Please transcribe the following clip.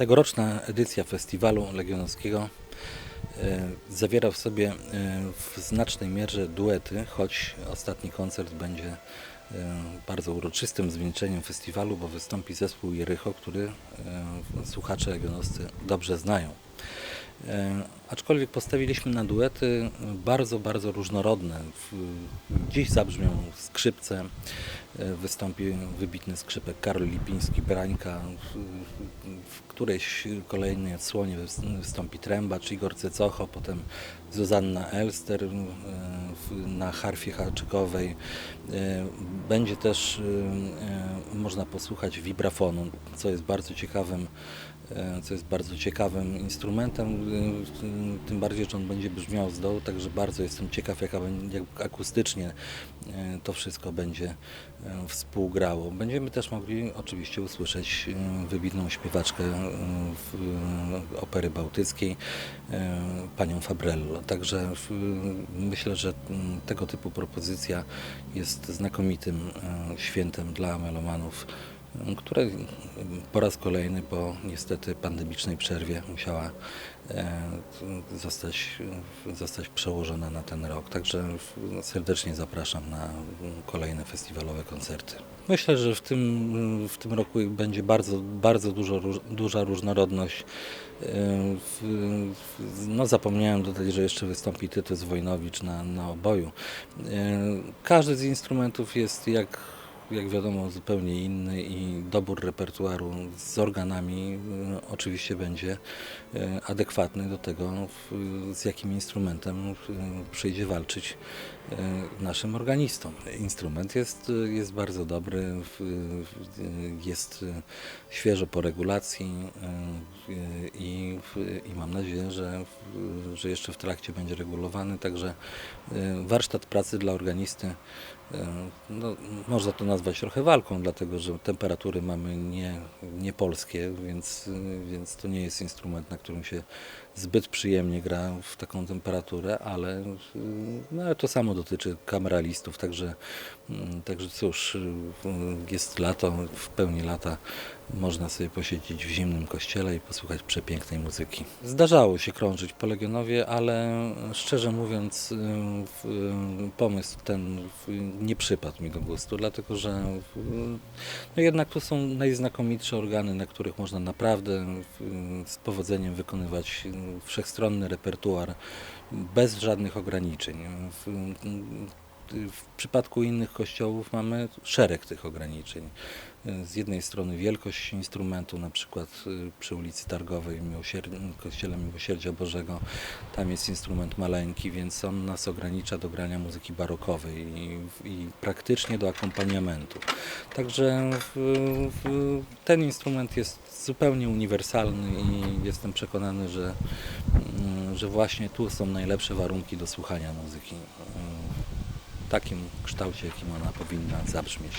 Tegoroczna edycja festiwalu legionowskiego e, zawiera w sobie e, w znacznej mierze duety, choć ostatni koncert będzie e, bardzo uroczystym zwieńczeniem festiwalu, bo wystąpi zespół Jericho, który słuchacze legionowscy dobrze znają. E, Aczkolwiek postawiliśmy na duety bardzo, bardzo różnorodne. Dziś zabrzmią skrzypce, e, wystąpi wybitny skrzypek Karol Lipiński, Brańka, w, którejś kolejnej odsłonie wys- wystąpi trębacz Igor Cecocho, potem Zuzanna Elster e, na harfie haczykowej. E, Będzie też e, e, można posłuchać vibrafonu, co jest bardzo ciekawym e, co jest bardzo ciekawym instrumentem, e, tym bardziej, że on będzie brzmiał z dołu, także bardzo jestem ciekaw, jak akustycznie e, to wszystko będzie e, współgrało. Będziemy też mogli oczywiście usłyszeć e, wybitną śpiewaczkę e, e, opery bałtyckiej, e, panią Fabrello. Także myślę, że tego typu propozycja jest znakomitym e, świętem dla melomanów które po raz kolejny po niestety pandemicznej przerwie musiała e, zostać, zostać przełożona na ten rok. Także w- serdecznie zapraszam na kolejne festiwalowe koncerty. Myślę, że w tym, w tym roku będzie bardzo, bardzo dużo, duża różnorodność. E, no zapomniałem dodać, że jeszcze wystąpi Tytus Wojnowicz na, na oboju. E, Każdy z instrumentów jest jak jak wiadomo, zupełnie inny i dobór repertuaru z organami y, oczywiście będzie y, adekwatny do tego, w- z jakim instrumentem y, przyjdzie walczyć naszym organistom. Instrument jest, jest bardzo dobry, jest świeżo po regulacji i, i mam nadzieję, że, że jeszcze w trakcie będzie regulowany, także warsztat pracy dla organisty E, No, można to nazwać trochę walką, dlatego że temperatury mamy nie, nie polskie, więc, więc to nie jest instrument, na którym się zbyt przyjemnie gra w taką temperaturę, ale, y, no, to samo dotyczy kameralistów, także, mm, także cóż, jest lato, w pełni lata można sobie posiedzieć w zimnym kościele i posłuchać przepięknej muzyki. Zdarzało się krążyć po Legionowie, ale szczerze mówiąc w- y, pomysł ten nie przypadł mi do gustu, dlatego że no jednak to są najznakomitsze organy, na których można naprawdę z powodzeniem wykonywać wszechstronny repertuar bez żadnych ograniczeń. W, w przypadku innych kościołów mamy szereg tych ograniczeń. Z jednej strony wielkość instrumentu, na przykład y, przy ulicy Targowej, Miłosier... Kościele Miłosierdzia Bożego, tam jest instrument maleńki, więc on nas ogranicza do grania muzyki barokowej i, i praktycznie do akompaniamentu. Także w, w, ten instrument jest zupełnie uniwersalny i jestem przekonany, że, mm, że właśnie tu są najlepsze warunki do słuchania muzyki w takim kształcie, jakim ona powinna zabrzmieć.